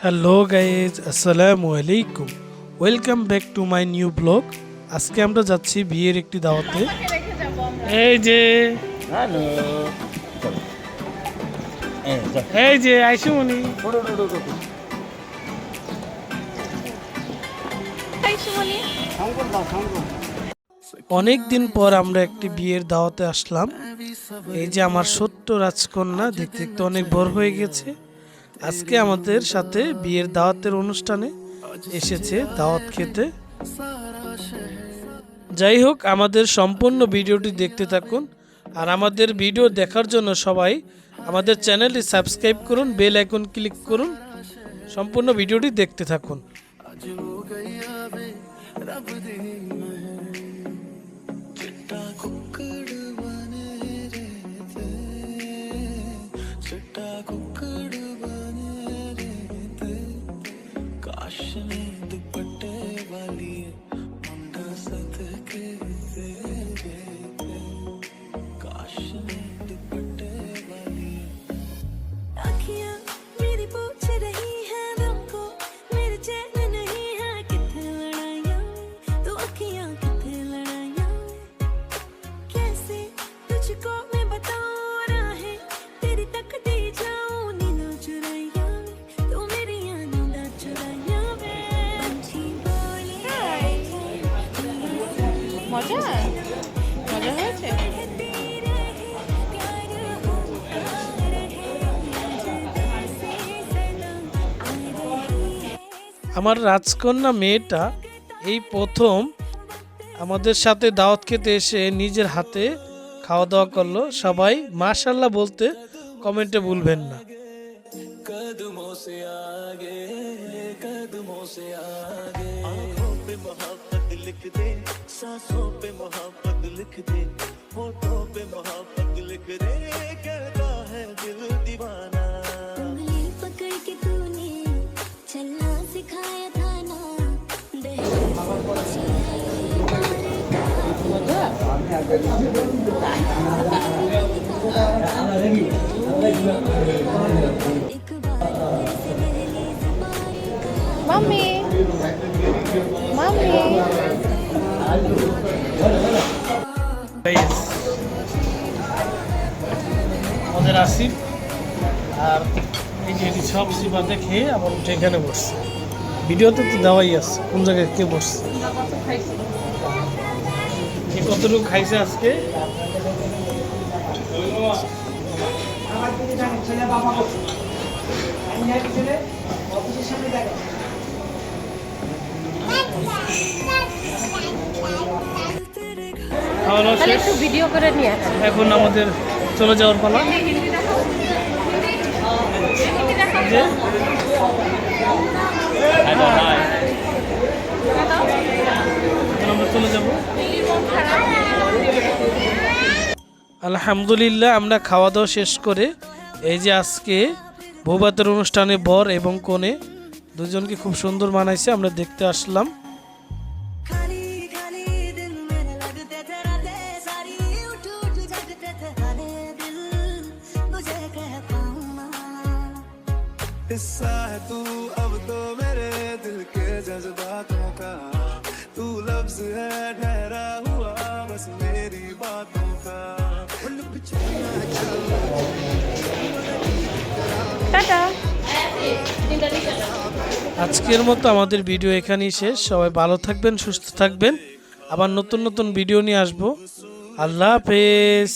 Hello guys আসসালামু আলাইকুম welcome back to my new blog আজকে আমরা যাচ্ছি বিয়ের একটি দাওয়াতে। এই যে। হ্যালো এই যে। আইসুমনি। অনেক দিন পর আমরা একটি বিয়ের দাওয়াতে আসলাম। এই যে আমার ছোট্ট রাজকন্যা দেখতে দেখতে অনেক বড় হয়ে গেছে। আজকে আমাদের সাথে বিয়ের দাওয়াতের অনুষ্ঠানে এসেছে দাওয়াত খেতে যাই হোক আমাদের সম্পূর্ণ ভিডিওটি দেখতে থাকুন আর আমাদের ভিডিও দেখার জন্য সবাই আমাদের চ্যানেলটি সাবস্ক্রাইব করুন বেল আইকন ক্লিক করুন সম্পূর্ণ ভিডিওটি দেখতে থাকুন अखियाँ মজা? মজা হয়েছে? আমার রাজকন্যা মেয়েটা এই প্রথম আমাদের সাথে দাওয়াত খেতে এসে নিজের হাতে খাওয়া দাওয়া করল। সবাই মাশাল্লাহ বলতে কমেন্টে ভুলবেন না। सांसों पे मोहब्बत लिख दे होठों पे मोहब्बत लिख दे। कहता है दिल दीवाना। उंगली पकड़ के तूने चलना सिखाया था ना। Mummy mummy. আমাদের আসিফ আর এই যে সব সিপাতে খেয়ে আবার উঠে এখানে বসছে। ভিডিওতে তো দেওয়াই আছে, কোন জায়গায় কে বসছে? কে কতটুকু খাইছে আজকে? অফিসের সামনে খাওয়া দাওয়া শেষ। ভিডিও করে নিয়ে এখন আমাদের চলে যাওয়ার পালা। আমরা চলে যাব। আলহামদুলিল্লাহ আমরা খাওয়া দাওয়া শেষ করে এই যে আজকে বৌভাতের অনুষ্ঠানে বর এবং কনে দুজনকে খুব সুন্দর মানাইছে আমরা দেখতে আসলাম। हिस्सा है तू अब तो मेरे दिल के जज्बातों का तू लफ्ज है ठहरा हुआ बस मेरी बातों का उल्लू पिछला चल টাটা আজকের মতো আমাদের ভিডিও এখানেই শেষ সবাই ভালো থাকবেন সুস্থ থাকবেন আবার নতুন নতুন ভিডিও নিয়ে আসবো আল্লাহ হাফেজ